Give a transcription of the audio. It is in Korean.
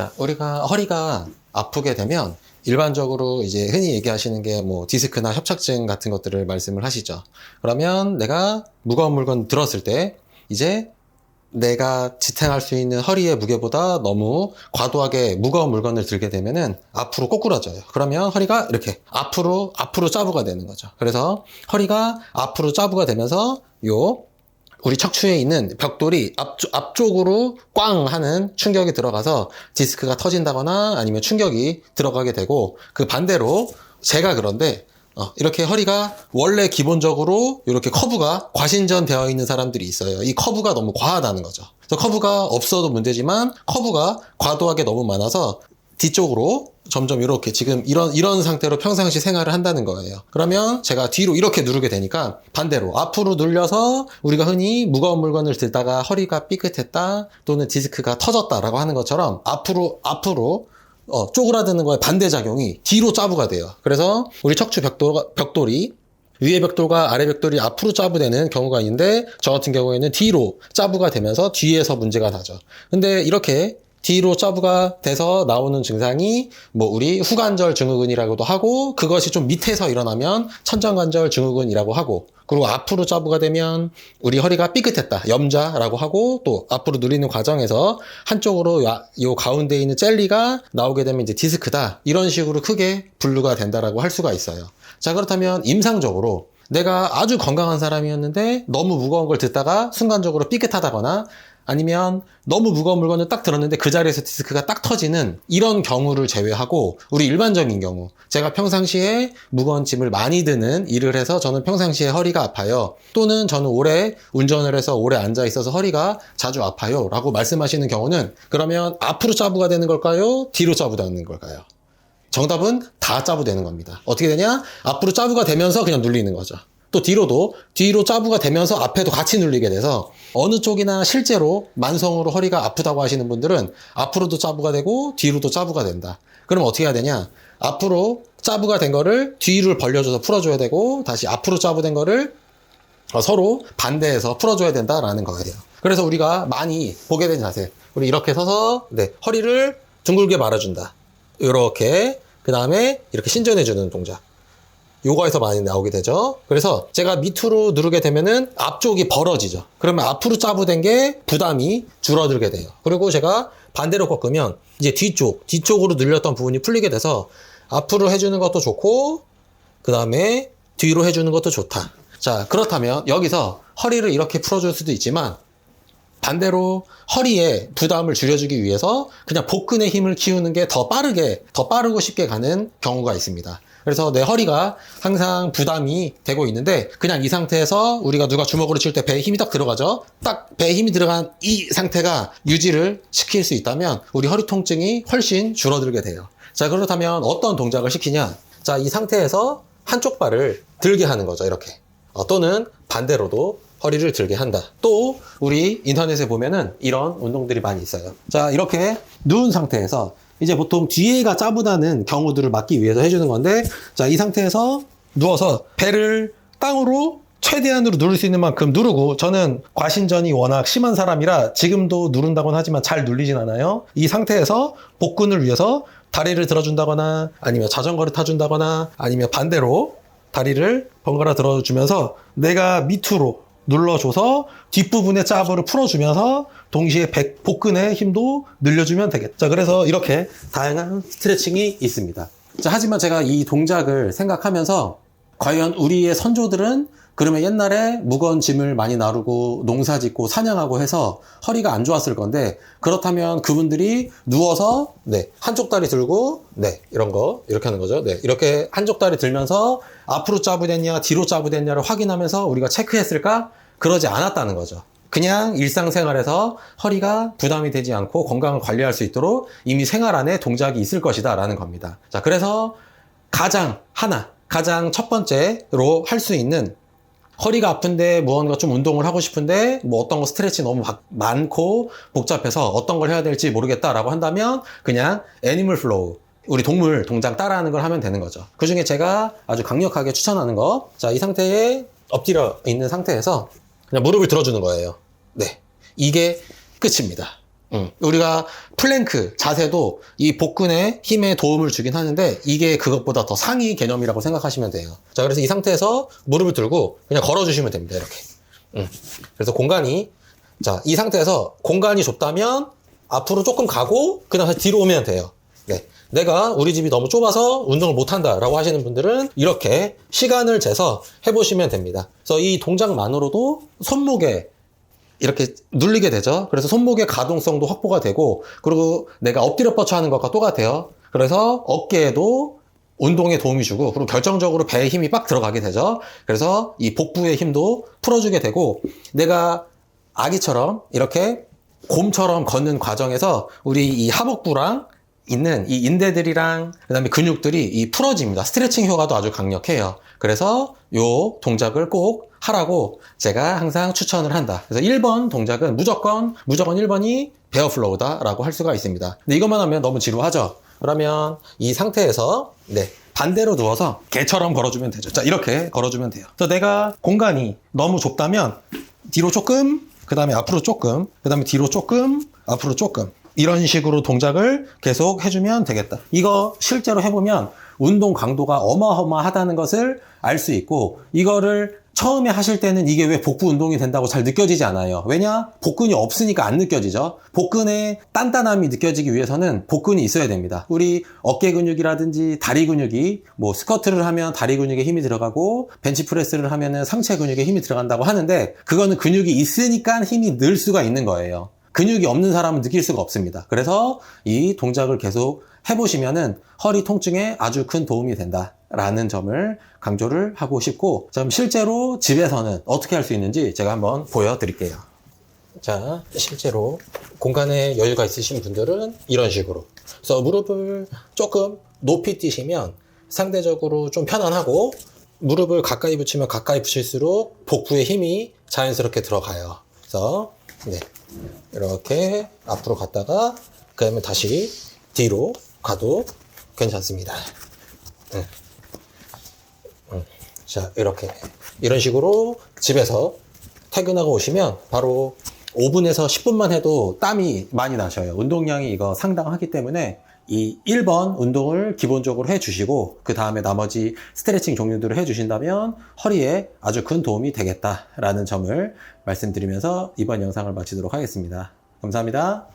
자, 우리가 허리가 아프게 되면 일반적으로 이제 흔히 얘기하시는 게 뭐 디스크나 협착증 같은 것들을 말씀을 하시죠. 그러면 내가 무거운 물건 들었을 때 이제 내가 지탱할 수 있는 허리의 무게보다 너무 과도하게 무거운 물건을 들게 되면은 앞으로 꼬꾸라져요. 그러면 허리가 이렇게 앞으로 앞으로 짜부가 되는 거죠. 그래서 허리가 앞으로 짜부가 되면서 요 우리 척추에 있는 벽돌이 앞쪽, 앞쪽으로 꽝 하는 충격이 들어가서 디스크가 터진다거나 아니면 충격이 들어가게 되고 그 반대로 제가 그런데 어, 이렇게 허리가 원래 기본적으로 이렇게 커브가 과신전 되어 있는 사람들이 있어요. 이 커브가 너무 과하다는 거죠. 그래서 커브가 없어도 문제지만 커브가 과도하게 너무 많아서 뒤쪽으로 점점 이렇게 지금 이런 이런 상태로 평상시 생활을 한다는 거예요. 그러면 제가 뒤로 이렇게 누르게 되니까 반대로 앞으로 눌려서 우리가 흔히 무거운 물건을 들다가 허리가 삐끗했다 또는 디스크가 터졌다라고 하는 것처럼 앞으로 앞으로 어, 쪼그라드는 거에 반대작용이 뒤로 짜부가 돼요. 그래서 우리 척추 벽돌, 벽돌이 위에 벽돌과 아래 벽돌이 앞으로 짜부되는 경우가 있는데 저 같은 경우에는 뒤로 짜부가 되면서 뒤에서 문제가 나죠. 근데 이렇게 뒤로 짜부가 돼서 나오는 증상이 뭐 우리 후관절 증후군이라고도 하고 그것이 좀 밑에서 일어나면 천정관절 증후군이라고 하고 그리고 앞으로 짜부가 되면 우리 허리가 삐끗했다 염자라고 하고 또 앞으로 누리는 과정에서 한쪽으로 야- 요 가운데 있는 젤리가 나오게 되면 이제 디스크다. 이런 식으로 크게 분류가 된다라고 할 수가 있어요. 자 그렇다면 임상적으로 내가 아주 건강한 사람이었는데 너무 무거운 걸 듣다가 순간적으로 삐끗하다거나 아니면 너무 무거운 물건을 딱 들었는데 그 자리에서 디스크가 딱 터지는 이런 경우를 제외하고 우리 일반적인 경우 제가 평상시에 무거운 짐을 많이 드는 일을 해서 저는 평상시에 허리가 아파요 또는 저는 오래 운전을 해서 오래 앉아 있어서 허리가 자주 아파요 라고 말씀하시는 경우는 그러면 앞으로 짜부가 되는 걸까요? 뒤로 짜부가 되는 걸까요? 정답은 다 짜부 되는 겁니다. 어떻게 되냐? 앞으로 짜부가 되면서 그냥 눌리는 거죠. 또 뒤로도 뒤로 짜부가 되면서 앞에도 같이 눌리게 돼서 어느 쪽이나 실제로 만성으로 허리가 아프다고 하시는 분들은 앞으로도 짜부가 되고 뒤로도 짜부가 된다. 그럼 어떻게 해야 되냐? 앞으로 짜부가 된 거를 뒤를 벌려줘서 풀어줘야 되고 다시 앞으로 짜부된 거를 어, 서로 반대해서 풀어줘야 된다라는 거예요. 그래서 우리가 많이 보게 된 자세. 우리 이렇게 서서 네, 허리를 둥글게 말아준다. 이렇게 그 다음에 이렇게 신전해주는 동작. 요거에서 많이 나오게 되죠. 그래서 제가 밑으로 누르게 되면은 앞쪽이 벌어지죠. 그러면 앞으로 짜부된 게 부담이 줄어들게 돼요. 그리고 제가 반대로 꺾으면 이제 뒤쪽, 뒤쪽으로 눌렸던 부분이 풀리게 돼서 앞으로 해주는 것도 좋고 그 다음에 뒤로 해주는 것도 좋다. 자, 그렇다면 여기서 허리를 이렇게 풀어줄 수도 있지만 반대로 허리에 부담을 줄여주기 위해서 그냥 복근의 힘을 키우는 게 더 빠르게, 더 빠르고 쉽게 가는 경우가 있습니다. 그래서 내 허리가 항상 부담이 되고 있는데 그냥 이 상태에서 우리가 누가 주먹으로 칠 때 배에 힘이 딱 들어가죠. 딱 배에 힘이 들어간 이 상태가 유지를 시킬 수 있다면 우리 허리 통증이 훨씬 줄어들게 돼요. 자, 그렇다면 어떤 동작을 시키냐? 자, 이 상태에서 한쪽 발을 들게 하는 거죠. 이렇게. 어, 또는 반대로도 허리를 들게 한다. 또 우리 인터넷에 보면은 이런 운동들이 많이 있어요. 자, 이렇게 누운 상태에서 이제 보통 뒤에가 짜부다는 경우들을 막기 위해서 해주는 건데 자, 이 상태에서 누워서 배를 땅으로 최대한으로 누를 수 있는 만큼 누르고 저는 과신전이 워낙 심한 사람이라 지금도 누른다고는 하지만 잘 눌리진 않아요. 이 상태에서 복근을 위해서 다리를 들어준다거나 아니면 자전거를 타준다거나 아니면 반대로 다리를 번갈아 들어주면서 내가 밑으로 눌러줘서 뒷부분의 짜부를 풀어주면서 동시에 백, 복근의 힘도 늘려주면 되겠다. 자, 그래서 이렇게 다양한 스트레칭이 있습니다. 자, 하지만 제가 이 동작을 생각하면서 과연 우리의 선조들은 그러면 옛날에 무거운 짐을 많이 나르고 농사 짓고 사냥하고 해서 허리가 안 좋았을 건데 그렇다면 그분들이 누워서 네 한쪽 다리 들고 네 이런 거 이렇게 하는 거죠 네 이렇게 한쪽 다리 들면서 앞으로 짜부됐냐 뒤로 짜부됐냐를 확인하면서 우리가 체크했을까 그러지 않았다는 거죠 그냥 일상생활에서 허리가 부담이 되지 않고 건강을 관리할 수 있도록 이미 생활 안에 동작이 있을 것이다 라는 겁니다 자 그래서 가장 하나 가장 첫 번째로 할 수 있는 허리가 아픈데 무언가 좀 운동을 하고 싶은데 뭐 어떤 거 스트레치 너무 막- 많고 복잡해서 어떤 걸 해야 될지 모르겠다라고 한다면 그냥 애니멀 플로우 우리 동물 동작 따라하는 걸 하면 되는 거죠. 그 중에 제가 아주 강력하게 추천하는 거. 자, 이 상태에 엎드려 있는 상태에서 그냥 무릎을 들어주는 거예요. 네. 이게 끝입니다. 음, 우리가 플랭크 자세도 이 복근에 힘에 도움을 주긴 하는데 이게 그것보다 더 상위 개념이라고 생각하시면 돼요. 자, 그래서 이 상태에서 무릎을 들고 그냥 걸어주시면 됩니다. 이렇게. 음, 그래서 공간이 자, 이 상태에서 공간이 좁다면 앞으로 조금 가고 그 다음 다시 뒤로 오면 돼요. 네. 내가 우리 집이 너무 좁아서 운동을 못 한다라고 하시는 분들은 이렇게 시간을 재서 해보시면 됩니다. 그래서 이 동작만으로도 손목에 이렇게 눌리게 되죠. 그래서 손목의 가동성도 확보가 되고, 그리고 내가 엎드려 뻗쳐 하는 것과 똑같아요. 그래서 어깨에도 운동에 도움이 주고, 그리고 결정적으로 배에 힘이 빡 들어가게 되죠. 그래서 이 복부의 힘도 풀어주게 되고, 내가 아기처럼 이렇게 곰처럼 걷는 과정에서 우리 이 하복부랑 있는 이 인대들이랑 그다음에 근육들이 이 풀어집니다. 스트레칭 효과도 아주 강력해요. 그래서 요 동작을 꼭 하라고 제가 항상 추천을 한다. 그래서 1번 동작은 무조건 무조건 1번이 베어 플로우다라고 할 수가 있습니다. 근데 이것만 하면 너무 지루하죠. 그러면 이 상태에서 네 반대로 누워서 개처럼 걸어주면 되죠. 자 이렇게 걸어주면 돼요. 그래서 내가 공간이 너무 좁다면 뒤로 조금 그 다음에 앞으로 조금 그 다음에 뒤로 조금 앞으로 조금 이런 식으로 동작을 계속 해주면 되겠다. 이거 실제로 해보면 운동 강도가 어마어마하다는 것을 알 수 있고 이거를 처음에 하실 때는 이게 왜 복부 운동이 된다고 잘 느껴지지 않아요. 왜냐? 복근이 없으니까 안 느껴지죠. 복근의 단단함이 느껴지기 위해서는 복근이 있어야 됩니다. 우리 어깨 근육이라든지 다리 근육이 뭐 스쿼트를 하면 다리 근육에 힘이 들어가고 벤치프레스를 하면은 상체 근육에 힘이 들어간다고 하는데 그거는 근육이 있으니까 힘이 늘 수가 있는 거예요. 근육이 없는 사람은 느낄 수가 없습니다. 그래서 이 동작을 계속 해보시면은 허리 통증에 아주 큰 도움이 된다 라는 점을 강조를 하고 싶고, 좀 실제로 집에서는 어떻게 할 수 있는지 제가 한번 보여드릴게요. 자, 실제로 공간에 여유가 있으신 분들은 이런 식으로. 그래서 무릎을 조금 높이 뛰시면 상대적으로 좀 편안하고, 무릎을 가까이 붙이면 가까이 붙일수록 복부에 힘이 자연스럽게 들어가요. 그래서, 네. 이렇게 앞으로 갔다가 그 다음에 다시 뒤로 가도 괜찮습니다. 응. 응. 자 이렇게 이런 식으로 집에서 퇴근하고 오시면 바로 5분에서 10분만 해도 땀이 많이 나셔요. 운동량이 이거 상당하기 때문에 이 1번 운동을 기본적으로 해주시고 그 다음에 나머지 스트레칭 종류들을 해주신다면 허리에 아주 큰 도움이 되겠다라는 점을 말씀드리면서 이번 영상을 마치도록 하겠습니다. 감사합니다.